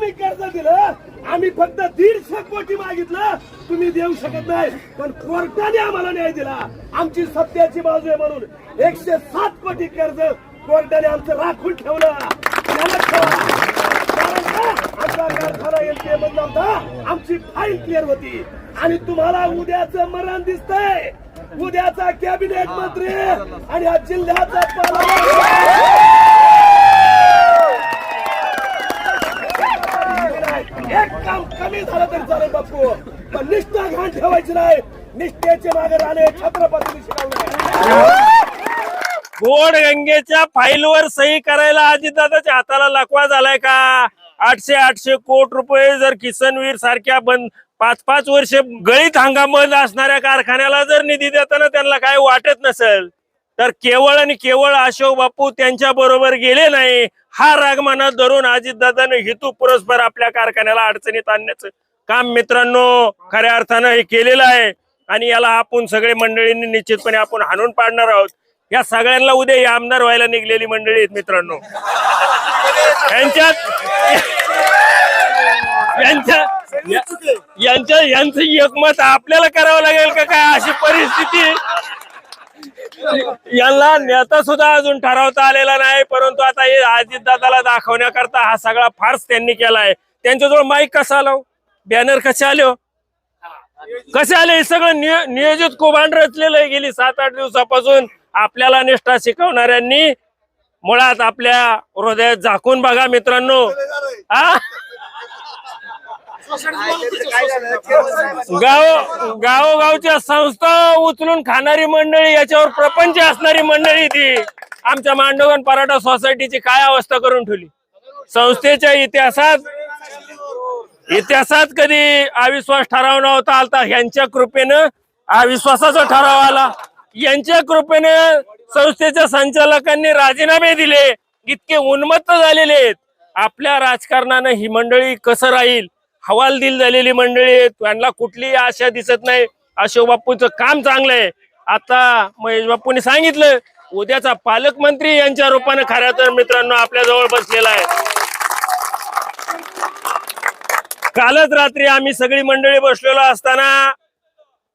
तुम्ही कर्ज दिलं आम्ही फक्त दीडशे कोटी मागितलं तुम्ही देऊ शकत नाही. पण कोर्टाने आम्हाला न्याय दिला. आमची सत्याची बाजू आहे म्हणून. एकशे सात कोटी कर्ज कोर्टाने आमचं राखून ठेवलं. आमची फाईल क्लिअर होती. आणि तुम्हाला उद्याचं मरण दिसतंय. उद्याचा कॅबिनेट मंत्री आणि या जिल्ह्याचा पालकमंत्री. एक काम कमी झालं तरी चालेल बापू. पण निष्ठा घाण ठेवायची नाही. निष्ठेचे मागे राहणे छत्रपतीने शिकवलं गोड गंगेच्या फाईलवर सही करायला अजितदादाच्या हाताला लकवा झालाय का? आठशे आठशे कोट रुपये जर किसनवीर सारख्या बंद पाच पाच वर्ष गळीत हंगाम असणाऱ्या कारखान्याला जर निधी देताना त्यांना काय वाटत नसेल? तर केवळ आणि केवळ अशोक बापू त्यांच्या बरोबर गेले नाही. हा राग मनात धरून अजितदादाने हेतू पुरस्पर आपल्या कारखान्याला अडचणीत आणण्याचं काम मित्रांनो खऱ्या अर्थानं हे केलेलं आहे. आणि याला आपण सगळे मंडळींनी निश्चितपणे आपण हाणून पाडणार आहोत. या सगळ्यांना उद्या आमदार व्हायला निघलेली मंडळी आहेत मित्रांनो. यांच्यात यांच्या यांच्या यांचं एकमत आपल्याला करावं लागेल का काय? अशी परिस्थिती यांना नेता सुद्धा अजून ठरवता आलेला नाही परंतु आता हे अजितदादाला दाखवण्याकरता हा सगळा फार्स त्यांनी केला आहे त्यांच्याजवळ माईक कसा आलो हो? बॅनर कसे आले हो? कसे आले? हे सगळं नियो- नियोजित कोभांड रचलेलं आहे गेली सात आठ दिवसापासून. आपल्याला निष्ठा शिकवणाऱ्यांनी मुळात आपल्या हृदयात झाकून बघा मित्रांनो. हा? गाव गावोगावच्या संस्था उचलून खाणारी मंडळी याच्यावर प्रपंच असणारी मंडळी ती. आमच्या मांडवगण पराठा सोसायटीची काय अवस्था करून ठेवली? संस्थेच्या इतिहासात इतिहासात कधी अविश्वास ठराव नव्हता आलता. यांच्या कृपेनं अविश्वासाचा ठराव आला. यांच्या कृपेने संस्थेच्या संचालकांनी राजीनामे दिले. इतके उन्मत्त झालेले आहेत. आपल्या राजकारणानं ही मंडळी कसं राहील? हवालदिल झालेली मंडळी आहेत त्यांना कुठलीही आशा दिसत नाही. अशोक बापूंचं काम चांगलं आहे. आता महेश बापूंनी सांगितलं उद्याचा पालकमंत्री यांच्या रूपाने खऱ्या तर मित्रांनो आपल्या जवळ बसलेला आहे. कालच रात्री आम्ही सगळी मंडळी बसलेलो असताना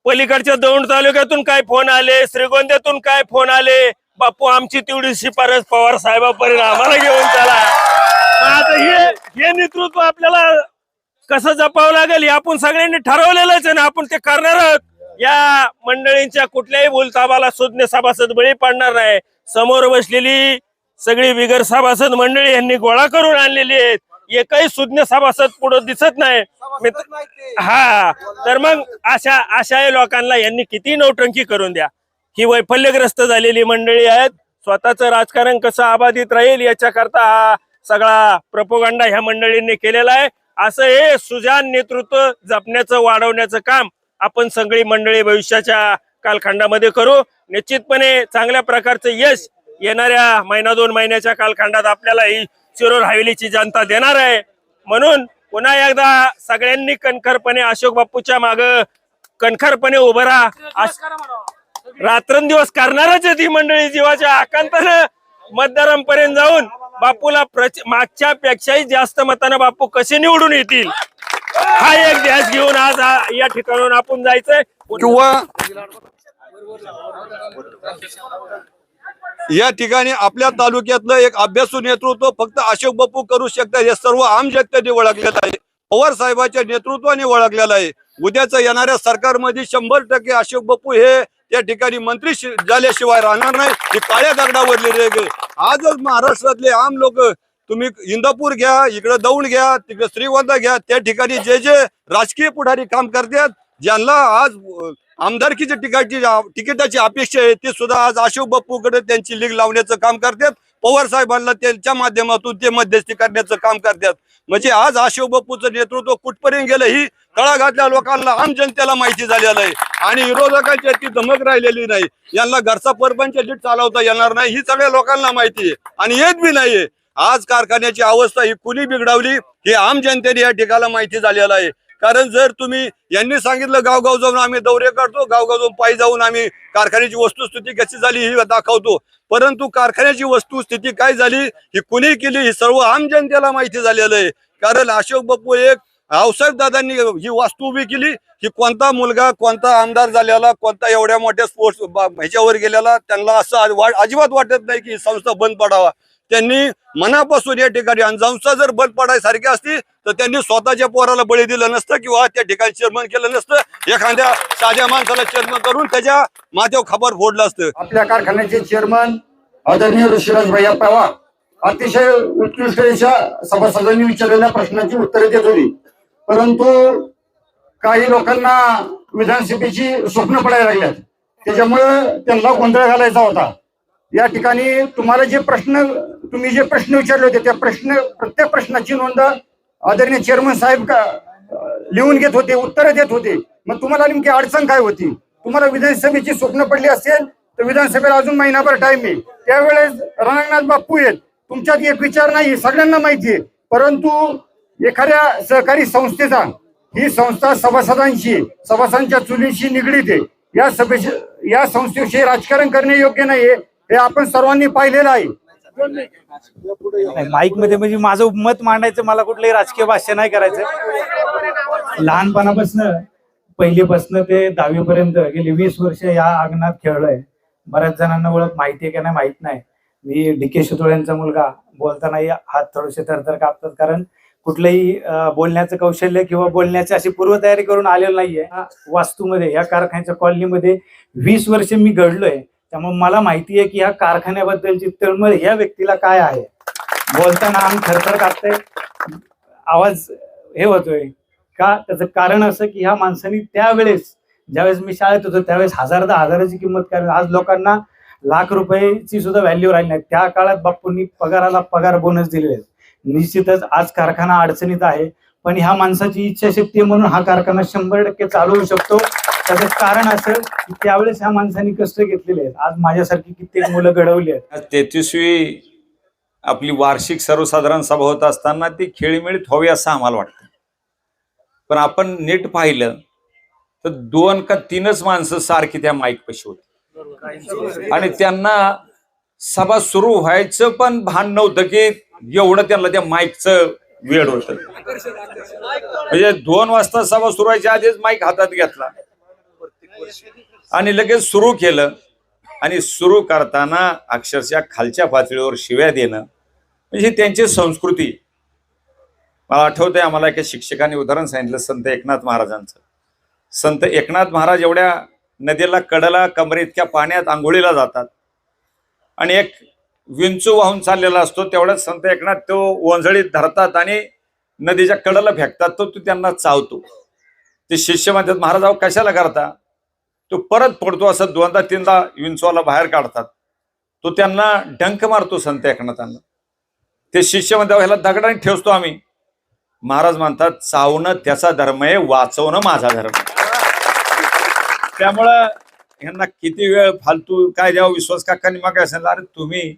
पलीकडच्या दौंड तालुक्यातून काय फोन आले श्रीगोंद्यातून काय फोन आले? बापू आमची तेवढी शिफारस पवार साहेबापर्यंत आम्हाला घेऊन चला. आता हे हे नेतृत्व आपल्याला कसं जपावं लागेल हे आपण सगळ्यांनी ठरवलेलंच आहे ना. आपण ते करणार आहोत. या मंडळींच्या कुठल्याही बोलताबाला सुज्ञ सभासद बळी पडणार नाही. समोर बसलेली सगळी बिगर सभासद मंडळी यांनी गोळा करून आणलेली आहेत. एकही सुज्ञ सभासद पुढे दिसत नाही. मित्र- हा. तर मग अशा अशा लोकांना यांनी किती नौटंकी करून द्या. ही वैफल्यग्रस्त झालेली मंडळी आहेत. स्वतःचं राजकारण कसं अबाधित राहील याच्याकरता हा सगळा प्रपोगंडा ह्या मंडळींनी केलेला आहे. असं हे सुजान नेतृत्व जपण्याचं वाढवण्याचं काम आपण सगळी मंडळी भविष्याच्या कालखंडामध्ये करू. निश्चितपणे चांगल्या प्रकारचं यश येणाऱ्या महिना दोन महिन्याच्या कालखंडात आपल्याला ही शिरोर हवेलीची जनता देणार आहे. म्हणून पुन्हा एकदा सगळ्यांनी कणखरपणे अशोक बाप्पूच्या माग कणखरपणे उभं राहा. रात्रंदिवस करणारच आहे ती मंडळी जीवाच्या आकांतानं. मतदारांपर्यंत जाऊन बापूला प्रच मागच्या पेक्षाही जास्त मतानं बापू कसे निवडून येतील? हा एक ध्यास घेऊन आज या ठिकाणून आपण जायचंय. किंवा या ठिकाणी आपल्या तालुक्यातलं एक अभ्यासू नेतृत्व फक्त अशोक बापू करू शकतात हे सर्व आम जनतेने ओळखलेलं आहे. पवार साहेबांच्या नेतृत्वाने ओळखलेला आहे. उद्याचं येणाऱ्या सरकारमध्ये शंभर टक्के अशोक बापू हे त्या ठिकाणी मंत्री झाल्याशिवाय राहणार नाही. ही काळ्या दगडावरली रेग आजच महाराष्ट्रातले आम लोक तुम्ही इंदापूर घ्या इकडे दौंड घ्या तिकडे श्रीगोंदा घ्या त्या ठिकाणी जे जे राजकीय पुढारी काम करतात ज्यांना आज आमदारकीच्या तिकीटची तिकिटाची अपेक्षा आहे ते सुद्धा आज अशोक बापूकडे त्यांची लीग लावण्याचं काम करतात. पवार साहेबांना त्यांच्या माध्यमातून ते मध्यस्थी करण्याचं काम करतात. म्हणजे आज अशोक बापूचं नेतृत्व कुठपर्यंत गेलं ही तळागातल्या लोकांना आम जनतेला माहिती झालेलं आहे. आणि विरोधकांची ती धमक राहिलेली नाही. यांना घरचा परपंच लीट चालवता येणार नाही ही सगळ्या लोकांना माहिती आहे. आणि येत बी नाहीये. आज कारखान्याची अवस्था ही कुणी बिघडवली हे आम जनतेने या ठिकाणी माहिती झालेलं आहे. कारण जर तुम्ही यांनी सांगितलं गावगाव जाऊन आम्ही दौरे करतो गावगाव जाऊन पायी जाऊन आम्ही कारखान्याची वस्तुस्थिती कशी झाली ही दाखवतो. परंतु कारखान्याची वस्तुस्थिती काय झाली ही कुणी केली ही सर्व आम जनतेला माहिती झालेलं आहे. कारण अशोक बापू एक आऊसाहेब दादांनी ही वास्तू उभी केली की कोणता मुलगा कोणता आमदार झालेला कोणता एवढ्या मोठ्या स्पोर्ट्स ह्याच्यावर गेलेला त्यांना असं अजिबात वाटत नाही की ही संस्था बंद पडावा. त्यांनी मनापासून या ठिकाणी आणि जंसा जर बंद पडायसारखी असती तर त्यांनी स्वतःच्या पोराला बळी दिलं नसतं किंवा त्या ठिकाणी चेअरमन केलं नसतं. एखाद्या साध्या माणसाला चेअरमन करून त्याच्या माथ्यावर खबर फोडलं असतं. आपल्या कारखान्याचे चेअरमन आदरणीय ऋषिराज भैया पवार अतिशय उत्कृष्ट सभासदांनी विचारलेल्या प्रश्नाची उत्तरे देत होती. परंतु काही लोकांना विधानसभेची स्वप्न पडायला लागल्यात. त्याच्यामुळे त्यांना गोंधळ घालायचा होता. या ठिकाणी तुम्हाला जे प्रश्न तुम्ही जे प्रश्न विचारले होते त्या प्रश्न प्रत्येक प्रश्नाची नोंद आदरणीय चेअरमन साहेब का लिहून घेत होते उत्तरं देत होते. मग तुम्हाला नेमकी अडचण काय होती? तुम्हाला विधानसभेची स्वप्न पडली असेल तर विधानसभेला अजून महिनाभर टाइम आहे. त्यावेळेस रंगनाथ बाप्पू आहेत. तुमच्यात एक विचार नाही सगळ्यांना माहिती आहे. परंतु एखाद्या सहकारी संस्थेचा ही संस्था सभासदांशी सभासदांच्या चुलीशी निगडीत आहे. या सभेशी या संस्थेविषयी राजकारण करणे योग्य नाहीये. हे आपण सर्वांनी पाहिलेलं आहे. नाही माईकमध्ये म्हणजे माझं मत मांडायचं मला कुठलंही राजकीय भाष्य नाही करायचं. लहानपणापासून पहिलीपासून ते दहावीपर्यंत गेली वीस वर्ष या अंगणात खेळलोय. बऱ्याच जणांना ओळख माहिती आहे का नाही माहीत नाही. मी डी के यांचा मुलगा. बोलतानाही हात थोडेसे थरथर कापतात कारण कुठलंही बोलण्याचं कौशल्य किंवा बोलण्याची अशी पूर्वतयारी करून आलेलं नाहीये. वास्तूमध्ये या कारखान्याच्या कॉलनीमध्ये वीस वर्ष मी घडलोय. त्यामुळे मला माहिती आहे की या कारखान्याबद्दलची तळमळ ह्या व्यक्तीला काय आहे? बोलताना अंग थरथर कापतंय. आवाज हे होतोय. का? त्याचं कारण असं की ह्या माणसांनी त्यावेळेस ज्यावेळेस मी शाळेत होतो त्यावेळेस हजार दहा हजाराची किंमत करायला आज लोकांना लाख रुपयाची सुद्धा व्हॅल्यू राहिली नाही. त्या काळात बाप्पूंनी पगाराला पगार बोनस दिलेले निश्चितच आज कारखाना अडचणीत आहे. पण ह्या माणसाची इच्छाशक्ती आहे म्हणून हा कारखाना शंभर टक्के चालू होऊ शकतो. त्याचं कारण असं की त्यावेळेस ह्या माणसांनी कष्ट घेतलेले आहेत. आज माझ्यासारखी कित्येक मुलं घडवली आहेत. तेहतीसवी आपली वार्षिक सर्वसाधारण सभा होत असताना ती खेळीमेळीत व्हावी असं आम्हाला वाटतं. पण आपण नीट पाहिलं तर दोन का तीनच माणसं सारखी त्या माईक पशी होती. आणि त्यांना सभा सुरू व्हायचं पण भान नव्हतं की एवढं त्यांना त्या माईकचं वेळ होत. म्हणजे दोन वाजता सभा सुरू व्हायच्या आधीच माईक हातात घेतला. आणि लगेच सुरू केलं. आणि सुरू करताना अक्षरशः खालच्या पातळीवर शिव्या देणं म्हणजे त्यांची संस्कृती. मला आठवतंय आम्हाला एका शिक्षकांनी उदाहरण सांगितलं संत एकनाथ महाराजांचं. संत एकनाथ महाराज एवढ्या नदीला कडला कमरे इतक्या पाण्यात आंघोळीला जातात. आणि एक विंचू वाहून चाललेला असतो तेवढ्यात संत एकनाथ तो ओंजळीत धरतात आणि नदीच्या कडेला फेकतात तो तो त्यांना चावतो. ते शिष्य म्हणतात महाराज अहो कशाला करता? तो परत पडतो असं दोनदा तीनदा विंचवाला बाहेर काढतात. तो त्यांना डंक मारतो संत एकनाथांना. ते शिष्य म्हणतात ह्याला दगडाने ठेवतो आम्ही. महाराज म्हणतात चावणं त्याचा धर्म आहे वाचवणं माझा धर्म त्यामुळं ह्यांना किती वेळ फालतू काय द्यावं विश्वास काकांनी मग काय सांगितलं अरे तुम्ही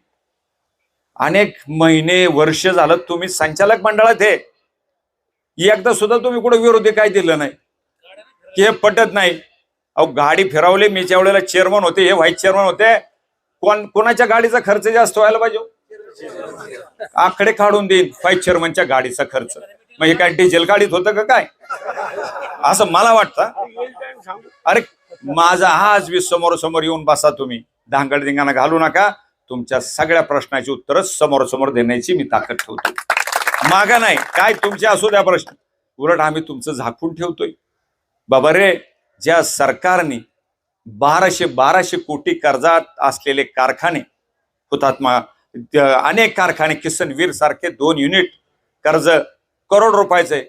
अनेक महिने वर्ष झालं तुम्ही संचालक मंडळात हे एकदा सुद्धा तुम्ही कुठे विरोधी काय दिलं नाही. की हे पटत नाही. अहो गाडी फिरवली मी ज्या वेळेला चेअरमन होते हे व्हाईस चेअरमन होते कोण कोणाच्या गाडीचा खर्च जास्त व्हायला पाहिजे? आकडे काढून देईन व्हाईस चेअरमनच्या गाडीचा खर्च. मग हे काय डिझेल गाडीत होतं का काय? असं मला वाटतं. अरे माझा आज मी समोर समोर येऊन बसा तुम्ही. धांगड धिंगाणा घालू नका. तुमच्या सगळ्या प्रश्नाची उत्तरं समोरासमोर देण्याची मी ताकद ठेवतो. मागा नाही. काय तुमचे असू द्या प्रश्न. उलट आम्ही तुमचं झाकून ठेवतोय. बाबा रे ज्या सरकारने बाराशे बाराशे कोटी कर्जात असलेले कारखाने हुतात्मा अनेक कारखाने किसन वीर सारखे दोन युनिट कर्ज करोड रुपयाचे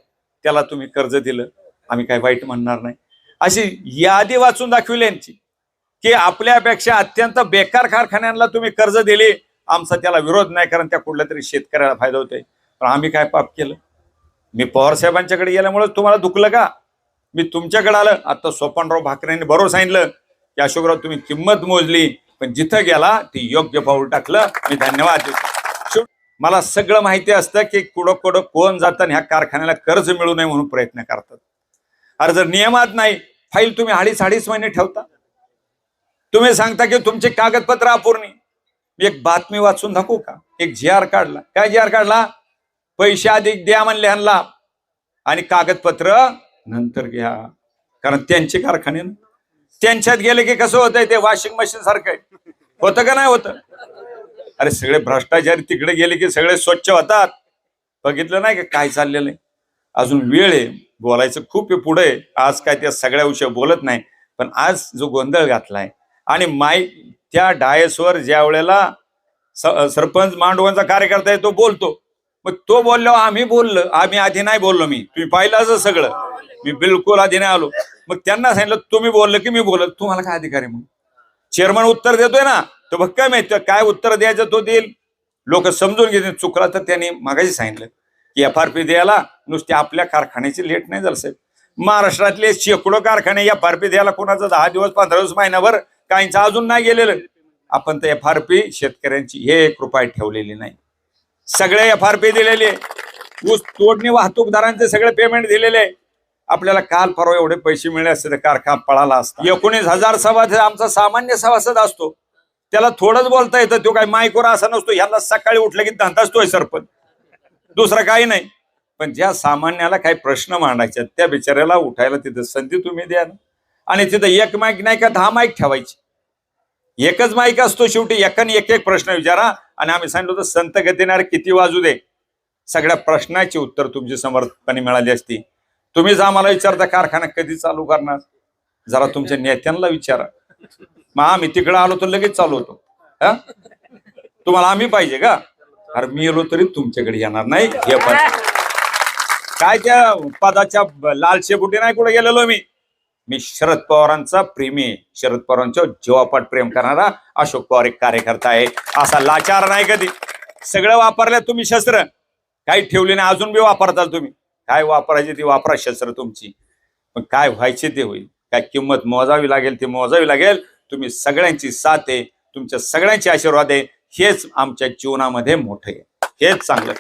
त्याला तुम्ही कर्ज दिलं. आम्ही काही वाईट म्हणणार नाही. अशी यादी वाचून दाखविली यांची की आपल्यापेक्षा अत्यंत बेकार कारखान्यांना तुम्ही कर्ज दिले. आमचा त्याला विरोध नाही कारण त्या कुठल्या तरी शेतकऱ्याला फायदा होतोय. पण आम्ही काय पाप केलं? मी पवार साहेबांच्याकडे गेल्यामुळे तुम्हाला दुखलं का? मी तुमच्याकडे आलं. आता सोपानराव भाकरेंनी बरोबर सांगितलं की अशोकराव तुम्ही किंमत मोजली पण जिथं गेला ते योग्य पाऊल टाकलं. मी धन्यवाद देतो. मला सगळं माहिती असतं की कुडं कुडं कोण जातं आणि ह्या कारखान्याला कर्ज मिळू नये म्हणून प्रयत्न करतात. अरे जर नियमात नाही फाईल तुम्ही अडीच अडीच महिने ठेवता. तुम्ही सांगता की तुमचे कागदपत्र अपूर्णी. मी एक बातमी वाचून दाखवू का? एक जी आर काढला. काय जी आर काढला? पैसे अधिक द्या म्हणले ह्यांना. आणि कागदपत्र नंतर घ्या. कारण त्यांचे कारखाने ना. त्यांच्यात गेले की कसं होतंय ते वॉशिंग मशीन सारखं आहे. होतं का नाही होतं? अरे सगळे भ्रष्टाचारी तिकडे गेले की सगळे स्वच्छ होतात. बघितलं नाही का काय चाललेलं आहे? अजून वेळ आहे. बोलायचं खूप आहे पुढे. आज काय त्या सगळ्या विषय बोलत नाही. पण आज जो गोंधळ घातलाय आणि माई त्या डायसवर ज्या वेळेला सरपंच मांडवांचा कार्यकर्ता आहे तो बोलतो. मग तो बोलल्यावर आम्ही बोललो. आम्ही आधी नाही बोललो मी. तुम्ही पाहिलं असं सगळं. मी बिलकुल आधी नाही आलो. मग त्यांना सांगितलं तुम्ही बोललं की मी बोलत तुम्हाला काय अधिकार आहे मग? चेअरमन उत्तर देतोय ना तो बघ काय माहिती काय उत्तर द्यायचं तो देईल. लोक समजून घेतील. चुकला तर त्यांनी मागाशी सांगितलं की एफ आर पी द्यायला नुसते आपल्या कारखान्याची लेट नाही झालं साहेब. महाराष्ट्रातले शेकडो कारखाने एफ आर पी द्यायला कोणाचं दहा दिवस पंधरा दिवस महिनाभर काहींचं अजून नाही गेलेलं. आपण तर एफ आर पी शेतकऱ्यांची हे एक रुपये ठेवलेली नाही. सगळे एफ आर पी दिलेले. ऊस तोडणी वाहतूकदारांचे सगळे पेमेंट दिलेले. आहे. आपल्याला काल परवा एवढे पैसे मिळले असते तर कारखाना पळाला असता. एकोणीस हजार सभासद आमचा सामान्य सभासद असतो. त्याला थोडंच बोलता येतं तो काय मायकोर असा नसतो. ह्याला सकाळी उठलं की धंदाचतोय सरपंच. दुसरा काही नाही. पण ज्या सामान्याला काही प्रश्न मांडायचे त्या बिचाऱ्याला उठायला तिथं संधी तुम्ही द्या ना. आणि तिथं एक माईक नाही का दहा माईक ठेवायची. एकच माईक असतो शेवटी एकाने एक एक प्रश्न विचारा. आणि आम्ही सांगितलं होतं संत गतीनार किती वाजू दे. सगळ्या प्रश्नाची उत्तर तुमची समर्थपणे मिळाली असती. तुम्हीच आम्हाला विचारता कारखाना कधी चालू करणार? जरा तुमच्या नेत्यांना विचारा. मग आम्ही तिकडे आलो तर लगेच चालू होतो. हा? तुम्हाला आम्ही पाहिजे का? अरे मी आलो तरी तुमच्याकडे येणार नाही. हे पण. काय त्या पदाच्या लालशेपुटी नाही कुठे गेलेलो मी? मी शरद पवारांचा प्रेमी शरद पवारांच्या जीवापाट प्रेम करणारा अशोक पवार एक कार्यकर्ता आहे. असा लाचार नाही कधी. सगळं वापरलं तुम्ही शस्त्र. काही ठेवले नाही अजून बी वापरताल तुम्ही. काय वापरायची ती वापरा शस्त्र तुमची. पण काय व्हायची ते होईल. काय किंमत मोजावी लागेल ती मोजावी लागेल. तुम्ही सगळ्यांची साथ आहे. तुमच्या सगळ्यांचे आशीर्वाद आहे. हेच आमच्या जीवनामध्ये मोठं आहे. हेच चांगलं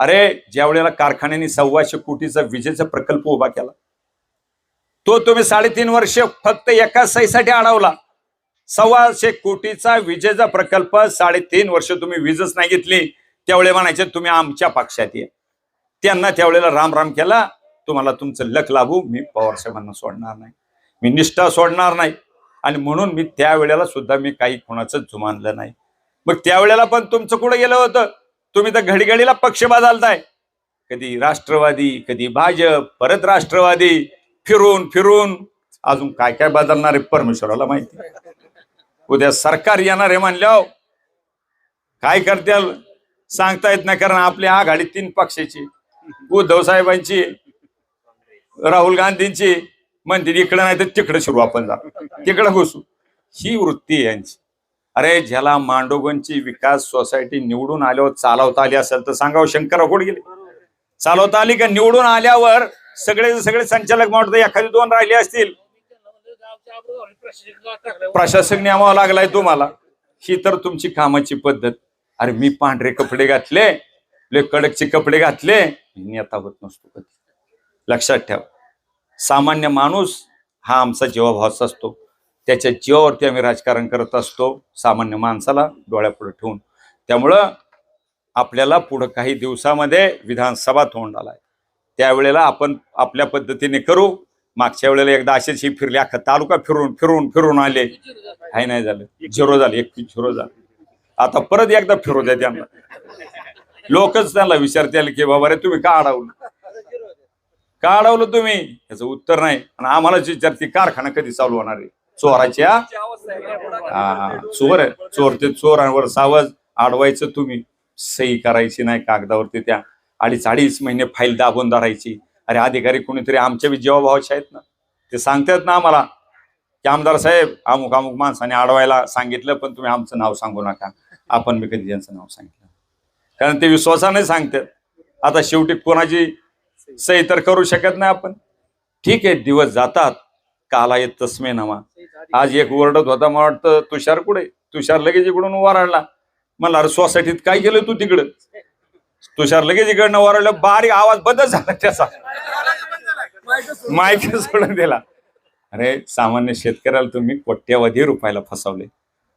अरे ज्या वेळेला कारखान्याने सव्वाशे कोटीचा विजेचा प्रकल्प उभा केला तो तुम्ही साडेतीन वर्ष फक्त एका सहीसाठी अडवला. सव्वाशे कोटीचा विजेचा प्रकल्प साडेतीन वर्ष तुम्ही वीजच नाही घेतली. त्यावेळे म्हणायचे तुम्ही आमच्या पक्षात ये. त्यांना त्यावेळेला राम राम केला तुम्हाला तुमचं लख लाभू मी पवार साहेबांना सोडणार नाही. मी निष्ठा सोडणार नाही. आणि म्हणून मी त्यावेळेला सुद्धा मी काही कोणाचं जुमानलं नाही. मग त्यावेळेला पण तुमचं कुठं गेलं होतं? तुम्ही तर घडीघडीला पक्ष बदलताय. कधी राष्ट्रवादी कधी भाजप परत राष्ट्रवादी फिरून फिरून. अजून काय काय बदलणार आहे परमेश्वराला माहिती उद्या सरकार येणार आहे म्हणल्यावर काय करतील? सांगता येत नाही कारण आपली आघाडी तीन पक्षाची. उद्धव साहेबांची राहुल गांधींची म्हणते इकडं नाही तर तिकडं शिरू आपण जा. तिकडं घुसू. ही वृत्ती यांची. अरे ज्याला मांडोगनची विकास सोसायटी निवडून आल्यावर चालवता आली असेल तर सांगावं शंकर कुठे गेले. चालवता आली का निवडून आल्यावर सगळे सगळे संचालक म्हणतो एखादी दोन राहिले असतील. प्रशासक न्यावा लागलाय तुम्हाला. ही तर तुमची कामाची पद्धत. अरे मी पांढरे कपडे घातले. ले कडकचे कपडे घातले नेता होत नसतो कधी. लक्षात ठेवा. सामान्य माणूस हा आमचा जीवाभावाचा असतो. त्याच्या जीवावरती आम्ही राजकारण करत असतो सामान्य माणसाला डोळ्यापुढे ठेवून. त्यामुळं आपल्याला पुढं काही दिवसामध्ये विधानसभा तोंडाला आहे त्यावेळेला आपण आपल्या पद्धतीने करू. मागच्या वेळेला एकदा असेच ही फिरले अख्खा तालुका फिरून फिरून फिरून आले. काही नाही झालं. झिरो झालं एक झिरो झालं. आता परत एकदा फिरू द्या त्यांना. लोकच त्यांना विचारतील की बाबा रे तुम्ही का अडवलं? का अडवलं तुम्ही? याचं उत्तर नाही. आणि आम्हालाच विचारते कारखाना कधी चालू होणार आहे? चोराच्या चोर आहे चोर ते चोरांवर सावज अडवायचं तुम्ही. सही करायची नाही कागदावरती त्या अडीच अडीच महिने फाईल दाबून धरायची. अरे अधिकारी कोणीतरी आमच्या बी जेवाभावाचे आहेत ना? ते सांगतात ना आम्हाला. की आमदार साहेब अमुक अमुक माणसाने अडवायला सांगितलं पण तुम्ही आमचं नाव सांगू नका. आपण मी कधी त्यांचं नाव सांगितलं. कारण ते विश्वासाने सांगतात. आता शेवटी कोणाची सही तर करू शकत नाही आपण. ठीक आहे दिवस जातात. काला येत तस्मे नामा. आज एक ओरडत होता मला वाटतं तुषार कुठे? तुषार लगेच इकडून वराडला मला अरे सोसायटीत काय केलं तू तिकडं? तुषार लगेच इकडनं वराडलं बारीक आवाज बदल झाला त्याचा. माईक सोडून दिला. अरे सामान्य शेतकऱ्याला तुम्ही कोट्यावधी रुपयाला फसवले.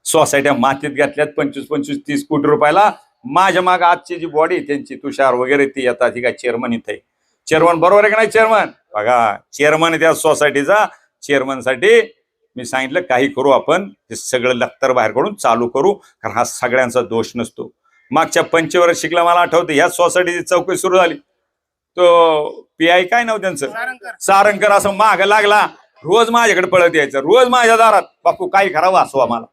सोसायट्या मातीत घातल्यात पंचवीस पंचवीस तीस कोटी रुपयाला. माझ्या माग आजची जी बॉडी त्यांची तुषार वगैरे ती येतात ती काय चेअरमन इथे चेअरमन बरोबर आहे का नाही चेअरमन बघा चेअरमन त्या सोसायटीचा चेअरमनसाठी मी सांगितलं काही करू आपण हे सगळं लखतर बाहेर काढून चालू करू कारण हा सगळ्यांचा दोष नसतो. मागच्या पंचवर्ष शिकला मला आठवतं ह्या सोसायटीची चौकशी सुरू झाली. तो पी आय काय नाव त्यांचं? सारंगकर असं माग लागला. रोज माझ्याकडे पळत यायचं रोज माझ्या दारात. बापू काही करावं असो आम्हाला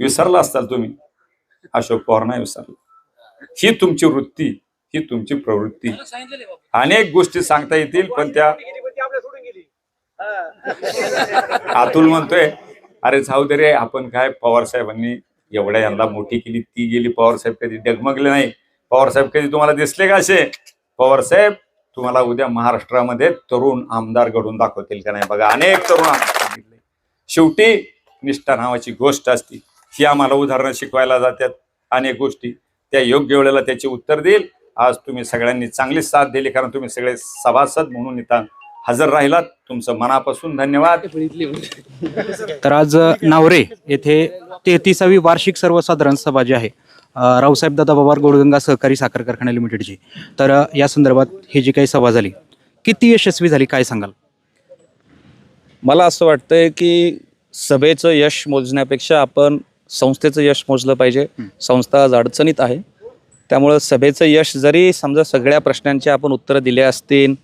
विसरला असताल तुम्ही. अशोक पवार नाही विसरला. ही तुमची वृत्ती ही तुमची प्रवृत्ती. अनेक गोष्टी सांगता येतील पण त्या अतुल म्हणतोय अरे जाऊ दे रे आपण काय पवार साहेबांनी एवढ्या यंदा मोठी केली ती गेली पवार साहेब कधी डगमगले नाही. पवार साहेब कधी तुम्हाला दिसले का असे? पवार साहेब तुम्हाला उद्या महाराष्ट्रामध्ये तरुण आमदार घडून दाखवतील का नाही? बघा अनेक तरुण शेवटी निष्ठा नावाची गोष्ट असती. ही आम्हाला उदाहरणं शिकवायला जातात. अनेक गोष्टी. त्या योग्य वेळेला त्याचे उत्तर देईल. आज तुम्ही सगळ्यांनी चांगली साथ दिली कारण तुम्ही सगळे सभासद म्हणून इथं हजर राहिलात. तुमचं मनापासून धन्यवाद. तर आज नावरे येथे तेहतीसावी वार्षिक सर्वसाधारण सभा जी आहे रावसाहेब दादा पवार गोडगंगा सहकारी साखर कारखाना लिमिटेडची. तर या संदर्भात ही जी काही सभा झाली किती यशस्वी झाली काय सांगाल? मला असं वाटतंय की सभेचं यश मोजण्यापेक्षा आपण संस्थेचं यश मोजलं पाहिजे. संस्था आज अडचणीत आहे. त्यामुळं सभेचं यश जरी समजा सगळ्या प्रश्नांची आपण उत्तरं दिली असतील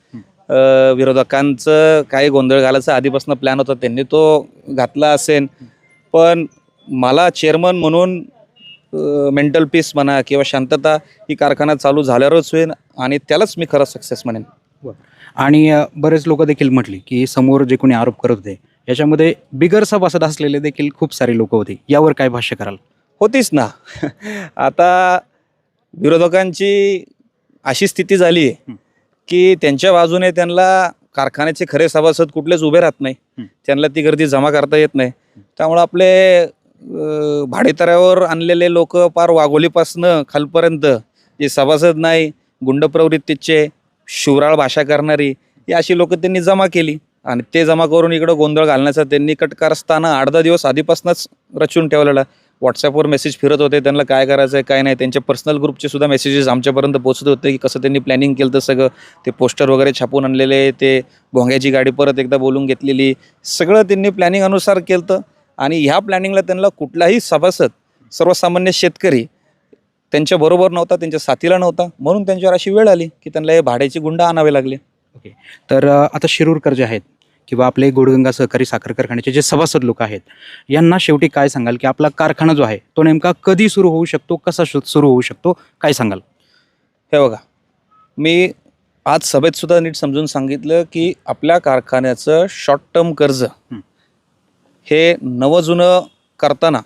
विरोधकांचं काही गोंधळ घालायचा आधीपासून प्लॅन होता त्यांनी तो घातला असेल. पण मला चेअरमन म्हणून मेंटल पीस म्हणा किंवा शांतता ही कारखाना चालू झाल्यावरच होईल आणि त्यालाच मी खरं सक्सेस म्हणेन. आणि बरेच लोक देखील म्हटली की समोर जे कोणी आरोप करत होते याच्यामध्ये बिगर सभासद असलेले देखील खूप सारे लोक होते. यावर काय भाष्य कराल? होतीच ना. आता विरोधकांची अशी स्थिती झाली आहे. की त्यांच्या बाजूने त्यांना कारखान्याचे खरे सभासद कुठलेच उभे राहत नाही. त्यांना ती गर्दी जमा करता येत नाही. त्यामुळं आपले भाडेतऱ्यावर आणलेले लोक पार वाघोलीपासनं खालपर्यंत जे सभासद नाही गुंड प्रवृत्तीचे शिवराळ भाषा करणारी ही अशी लोक त्यांनी जमा केली. आणि ते जमा करून इकडं गोंधळ घालण्याचा त्यांनी कटकार असताना आठ दहा दिवस आधीपासूनच रचून ठेवलेला. व्हॉट्सअपवर मेसेज फिरत होते त्यांना काय करायचं आहे काय नाही त्यांच्या पर्सनल ग्रुपचे सुद्धा मेसेजेस आमच्यापर्यंत पोहोचत होते की कसं त्यांनी प्लॅनिंग केलं तर सगळं. ते पोस्टर वगैरे छापून आणलेले ते भोंग्याची गाडी परत एकदा बोलून घेतलेली. सगळं त्यांनी प्लॅनिंग अनुसार केलं तर आणि ह्या प्लॅनिंगला त्यांना कुठलाही सभासद सर्वसामान्य शेतकरी त्यांच्याबरोबर नव्हता त्यांच्या साथीला नव्हता. म्हणून त्यांच्यावर अशी वेळ आली की त्यांना हे भाड्याची गुंड आणावे लागले. ओके तर आता शिरूरकर जे आहेत किंवा आपले गोडगंगा सहकारी साखर कारखान्याचे जे सभासद लोक आहेत यांना शेवटी काय सांगाल की आपला कारखाना जो आहे तो नेमका कधी सुरू होऊ शकतो कसा सुरू होऊ शकतो काय सांगाल? हे बघा मी आज सभेत सुद्धा नीट समजून सांगितलं की आपल्या कारखान्याचं शॉर्ट टर्म कर्ज हे. नवं जुनं करताना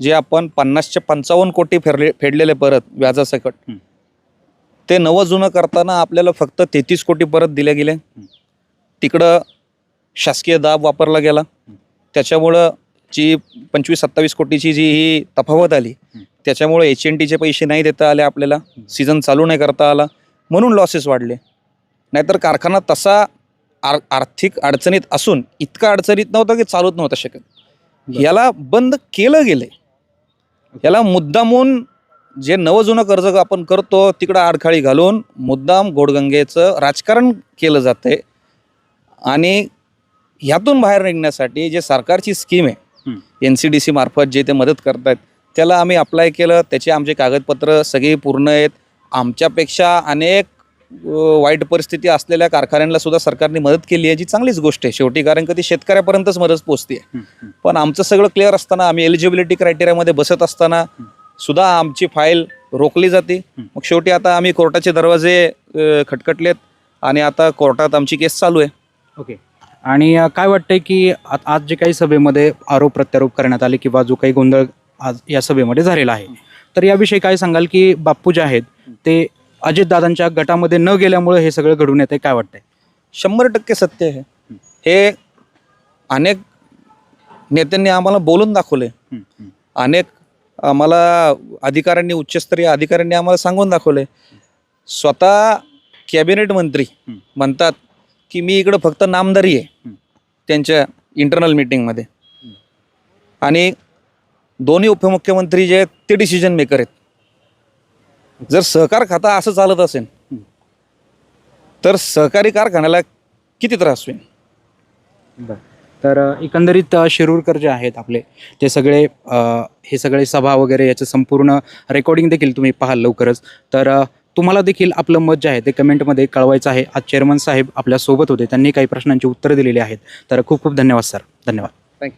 जे आपण पन्नासचे पंचावन्न कोटी फेरले फेडलेले परत व्याजासकट. ते नवं जुनं करताना आपल्याला फक्त तेहतीस कोटी परत दिले गेले. तिकडं शासकीय दाब वापरला गेला. त्याच्यामुळं जी पंचवीस सत्तावीस कोटीची जी ही तफावत आली त्याच्यामुळे एच एन टीचे पैसे नाही देता आले आपल्याला. सीझन चालू नाही करता आला. म्हणून लॉसेस वाढले. नाहीतर कारखाना तसा आर आर्थिक अडचणीत असून इतका अडचणीत नव्हता की चालूच नव्हता शकत. याला बंद केलं गेले याला मुद्दामून जे नवं जुनं कर्ज आपण करतो तिकडं आडखाळी घालून मुद्दाम गोडगंगेचं राजकारण केलं जातंय. आणि ह्यातून बाहेर निघण्यासाठी जे सरकारची स्कीम आहे. एन सी डी सी मार्फत जे ते मदत करतायत त्याला आम्ही अप्लाय केलं. त्याचे आमचे कागदपत्र सगळी पूर्ण आहेत. आमच्यापेक्षा अनेक वाईट परिस्थिती असलेल्या कारखान्यांना सुद्धा सरकारने मदत केली आहे जी चांगलीच गोष्ट आहे. शेवटी कारण का ती शेतकऱ्यापर्यंतच मदत पोहोचते पण आमचं सगळं क्लिअर असताना आम्ही एलिजिबिलिटी क्रायटेरियामध्ये बसत असताना सुद्धा आमची फाईल रोखली जाते. मग शेवटी आता आम्ही कोर्टाचे दरवाजे खटखटलेत. आणि आता कोर्टात आमची केस चालू आहे. ओके आणि काय वाटतंय की आ- आज जे काही सभेमध्ये आरोप प्रत्यारोप करण्यात आले किंवा जो काही गोंधळ आज या सभेमध्ये झालेला आहे तर याविषयी काय सांगाल की बाप्पू जे आहेत ते अजितदादांच्या गटामध्ये न गेल्यामुळे हे सगळं घडून येते काय वाटतंय? शंभर टक्के सत्य आहे. हे अनेक नेत्यांनी आम्हाला बोलून दाखवले अनेक आम्हाला अधिकाऱ्यांनी उच्चस्तरीय अधिकाऱ्यांनी आम्हाला सांगून दाखवले स्वतः कॅबिनेट मंत्री. म्हणतात की मी इकडं फक्त नामदारी आहे त्यांच्या इंटरनल मीटिंगमध्ये आणि दोन्ही उपमुख्यमंत्री जे आहेत ते डिसिजन मेकर आहेत. जर सहकार खाता असं चालत असेल तर सहकारी कारखान्याला किती त्रास होईल? तर अ, एकंदरीत शिरूरकर जे आहेत आपले ते सगळे हे सगळे सभा वगैरे याचं संपूर्ण रेकॉर्डिंग देखील तुम्ही पाहाल लवकरच. तर तुम्हाला देखील आपलं मत जे आहे ते कमेंटमध्ये कळवायचं आहे. आज चेअरमन साहेब आपल्यासोबत होते. त्यांनी काही प्रश्नांची उत्तरं दिलेली आहेत. तर खूप खूप धन्यवाद सर धन्यवाद.